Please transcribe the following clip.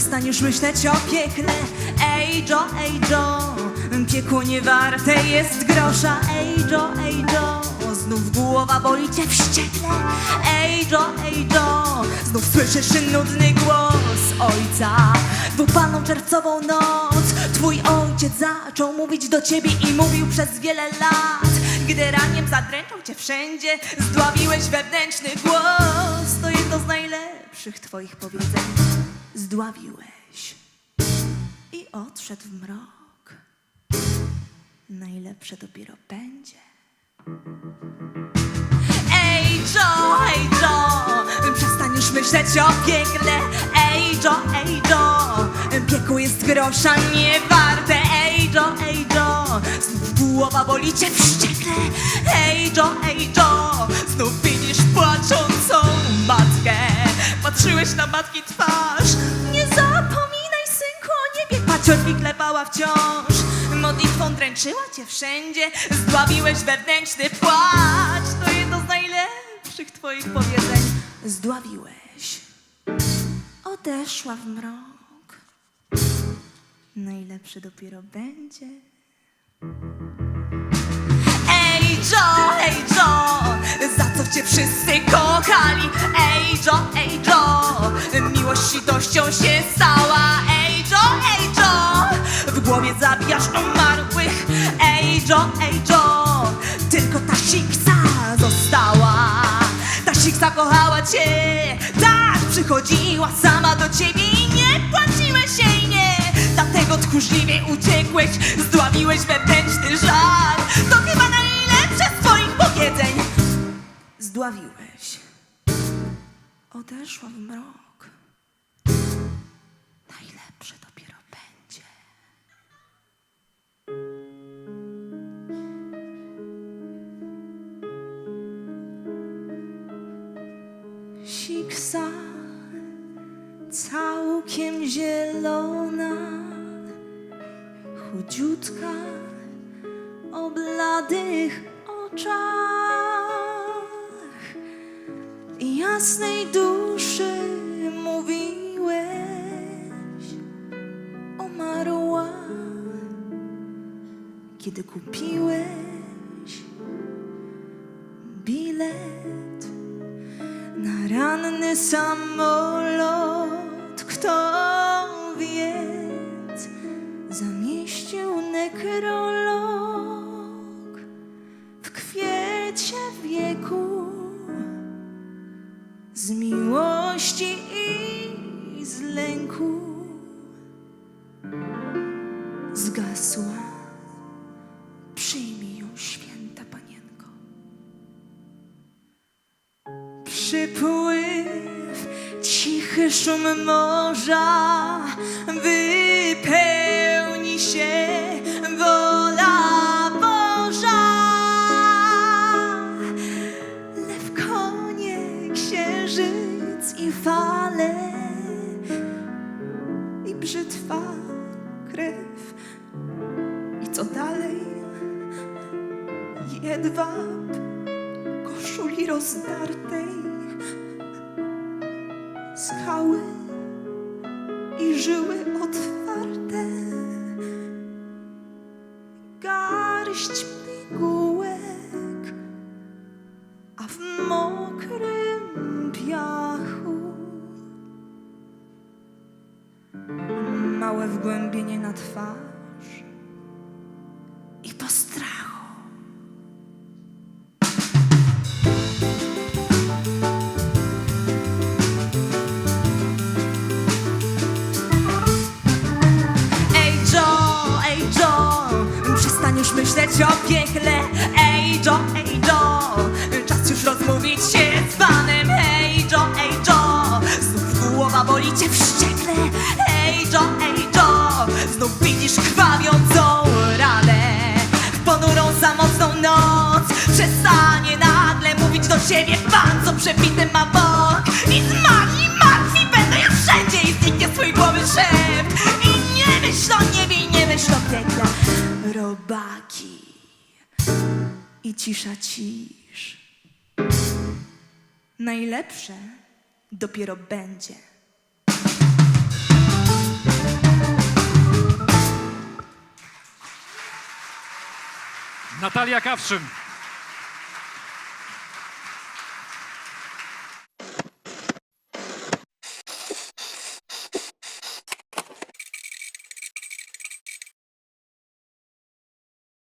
Przestań już myśleć o piekle. Ej Joe, ej Joe Piekło nie warte jest grosza. Ej Joe, ej Joe Znów głowa boli cię wściekle. Ej Joe, ej Joe Znów słyszysz nudny głos ojca. W upaną czerwcową noc Twój ojciec zaczął mówić do ciebie I mówił przez wiele lat. Gdy raniem zadręczał cię wszędzie Zdławiłeś wewnętrzny głos najlepszych twoich powiedzeń Zdławiłeś I odszedł w mrok. Najlepsze dopiero będzie. Ej Joe, ej Joe Przestań już myśleć o piekle Ej Joe, ej Joe Piekło jest grosza nie warte. Ej Joe, ej Joe Znów głowa boli cię wściekle. Ej Joe, ej Joe Patrzyłeś na matki twarz. Nie zapominaj synku o niebie Paciorki klepała wciąż. Modlitwą dręczyła cię wszędzie Zdławiłeś wewnętrzny płacz. To jedno z najlepszych twoich powiedzeń. Zdławiłeś. Odeszła w mrok. Najlepszy dopiero będzie. Ej Joe, ej Joe Za co cię wszyscy Miłość litością się stała. Ej Joe, ej Joe W głowie zabijasz umarłych. Ej Joe, ej Joe Tylko ta siksa została. Ta siksa kochała cię. Tak, przychodziła sama do ciebie I nie płaciłeś jej, nie. Dlatego tchórzliwie uciekłeś Zdławiłeś wewnętrzny żal To chyba najlepsze z twoich powiedzeń. Zdławiłeś. Odeszła w mrok Najlepsze dopiero będzie. Siksa całkiem zielona, chudziutka o bladych oczach. I jasnej duszy mówiłeś, kiedy kupiłeś bilet na ranny samolot, kto więc zamieścił nekrolog w kwiecie wieku z miłości Przypływ, cichy szum morza wypełni się wola Boża. Lew, konie, księżyc i fale i brzytwa krew. I co dalej? Jedwab koszuli rozdartej, skały i żyły otwarte, garść pigułek, a w mokrym piachu małe wgłębienie na twarz już myśleć o piekle? Ej Joe, ej Joe, czas już rozmówić się z panem. Ej Joe, ej Joe, znów głowa boli cię wściekle. Ej Joe, ej Joe, znów widzisz krwawiącą ranę. Ponurą, samotną noc. Przestanie nagle mówić do siebie. Pan, co przebity ma bok. I zmarli martwi będą już wszędzie. I zniknie z twojej głowy szept I nie myśl o niebie i nie myśl o piekle robaki i cisza cisz. Najlepsze dopiero będzie. Natalia Kawszyn.